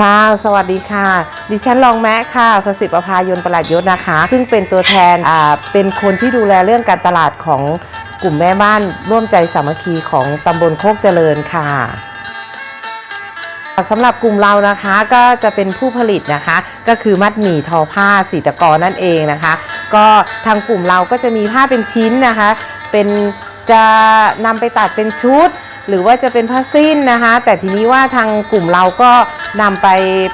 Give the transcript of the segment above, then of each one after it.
ค่ะ สวัสดีค่ะ ดิฉันรองแมะค่ะสสิประภายนประหลัดยศนะคะ ซึ่งเป็นตัวแทนอ่าเป็นคนที่ดูแลเรื่องการตลาดของกลุ่มแม่บ้านร่วมใจสามัคคีของตำบลโคกเจริญค่ะสำหรับกลุ่มเรานะคะก็จะเป็นผู้ผลิตนะคะ ก็คือมัดหมี่ทอผ้าสีตะกอนั่นเองนะคะ ก็ทางกลุ่มเราก็จะมีผ้าเป็นชิ้นนะคะ เป็นจะนำไปตัดเป็นชุด หรือว่าจะเป็นผ้าสิ้นนะคะ แต่ทีนี้ว่าทางกลุ่มเราก็ นำไป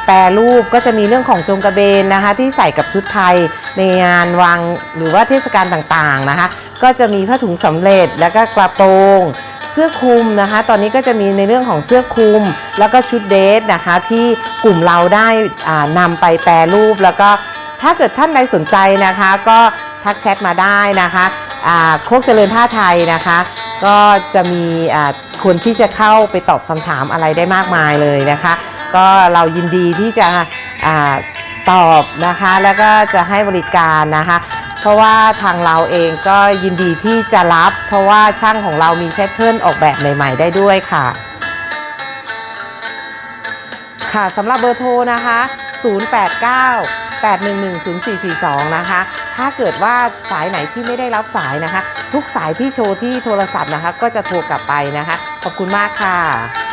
แปรรูปก็จะมีเรื่องของจงกระเบนนะคะ ที่ใส่กับชุดไทยในงานวางหรือว่าเทศกาลต่างๆนะคะ ก็จะมีผ้าถุงสำเร็จแล้วก็กระโปรงเสื้อคลุมนะคะ ตอนนี้ก็จะมีในเรื่องของเสื้อคลุม แล้วก็ชุดเดทนะคะ ที่กลุ่มเราได้นำไปแปรรูป แล้วก็ถ้าเกิดท่านใดสนใจนะคะ ก็ทักแชทมาได้นะคะโคกเจริญผ้าไทยนะคะ ก็จะมีคนที่จะเข้าไปตอบคำถามอะไรได้มากมายเลยนะคะ ก็เรายินดีที่จะอตอบนะคะแล้วก็จะให้บริการนะคะ เพราะว่าทางเราเองก็ยินดีที่จะรับ เพราะว่าช่างของเรามีแพทเทิร์นออกแบบใหม่ ๆ ได้ด้วยค่ะ ค่ะสำหรับเบอร์โทรนะคะ 089 811 0442 นะคะ ถ้าเกิดว่าสายไหนที่ไม่ได้รับสายนะคะ ทุกสายที่โชว์ที่โทรศัพท์นะคะ ก็จะโทรกลับไปนะคะ ขอบคุณมากค่ะ